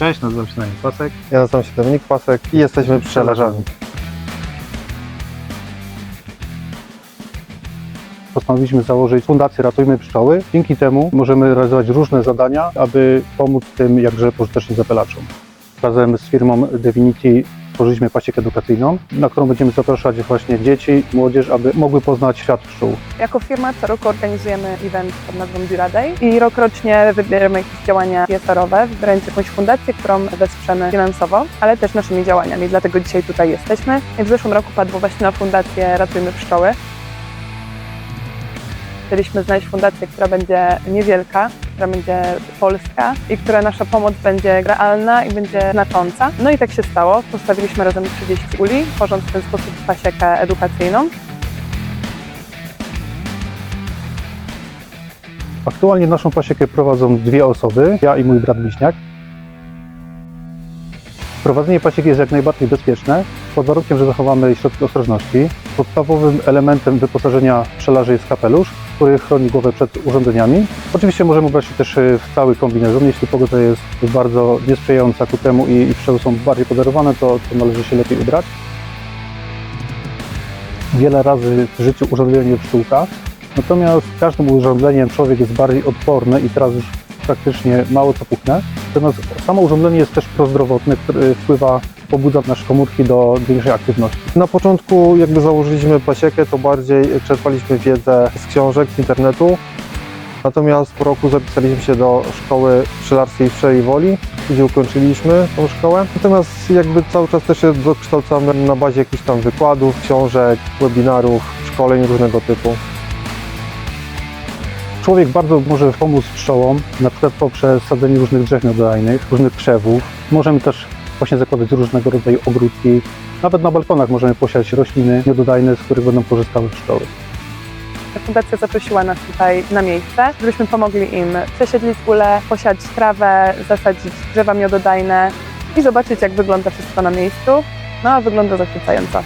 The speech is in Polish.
Cześć, nazywam się Daniel Pasek. Ja nazywam się Dominik Pasek i jesteśmy pszczelarzami. Postanowiliśmy założyć Fundację Ratujmy Pszczoły. Dzięki temu możemy realizować różne zadania, aby pomóc tym jakże pożytecznym zapylaczom. Razem z firmą Divinity stworzyliśmy pasiekę edukacyjną, na którą będziemy zapraszać właśnie dzieci, młodzież, aby mogły poznać świat pszczół. Jako firma co roku organizujemy event pod nazwą Dura i rokrocznie wybieramy jakieś działania CSR-owe, wybierając jakąś fundację, którą wesprzemy finansowo, ale też naszymi działaniami, dlatego dzisiaj tutaj jesteśmy. W zeszłym roku padło właśnie na fundację Ratujmy Pszczoły. Chcieliśmy znaleźć fundację, która będzie niewielka, która będzie polska i która nasza pomoc będzie realna i będzie znacząca. No i tak się stało. Postawiliśmy razem 30 uli, tworząc w ten sposób pasiekę edukacyjną. Aktualnie naszą pasiekę prowadzą dwie osoby, ja i mój brat bliźniak. Prowadzenie pasieki jest jak najbardziej bezpieczne, pod warunkiem, że zachowamy środki ostrożności. Podstawowym elementem wyposażenia pszczelarzy jest kapelusz, który chroni głowę przed urządzeniami. Oczywiście możemy ubrać się też y, w cały kombinezon. Jeśli pogoda jest bardzo niesprzyjająca ku temu i, i pszczoły są bardziej podarowane, to, to należy się lepiej ubrać. Wiele razy w życiu urządzenie pszczółka, natomiast każdym urządzeniem człowiek jest bardziej odporny i teraz już praktycznie mało co puchnie. Natomiast samo urządzenie jest też prozdrowotne, które wpływa, pobudza nasze komórki do większej aktywności. Na początku jakby założyliśmy pasiekę, to bardziej czerpaliśmy wiedzę z książek, z internetu. Natomiast po roku zapisaliśmy się do szkoły pszczelarskiej w Pszczeli Woli, gdzie ukończyliśmy tą szkołę. Natomiast jakby cały czas też się dokształcamy na bazie jakichś tam wykładów, książek, webinarów, szkoleń różnego typu. Człowiek bardzo może pomóc pszczołom, na przykład poprzez sadzenie różnych drzew miododajnych, różnych krzewów. Możemy też właśnie zakładać różnego rodzaju ogródki. Nawet na balkonach możemy posiać rośliny miododajne, z których będą korzystały pszczoły. Fundacja zaprosiła nas tutaj na miejsce, żebyśmy pomogli im przesiedlić ule, posiać trawę, zasadzić drzewa miododajne i zobaczyć, jak wygląda wszystko na miejscu. No a wygląda zachwycająco.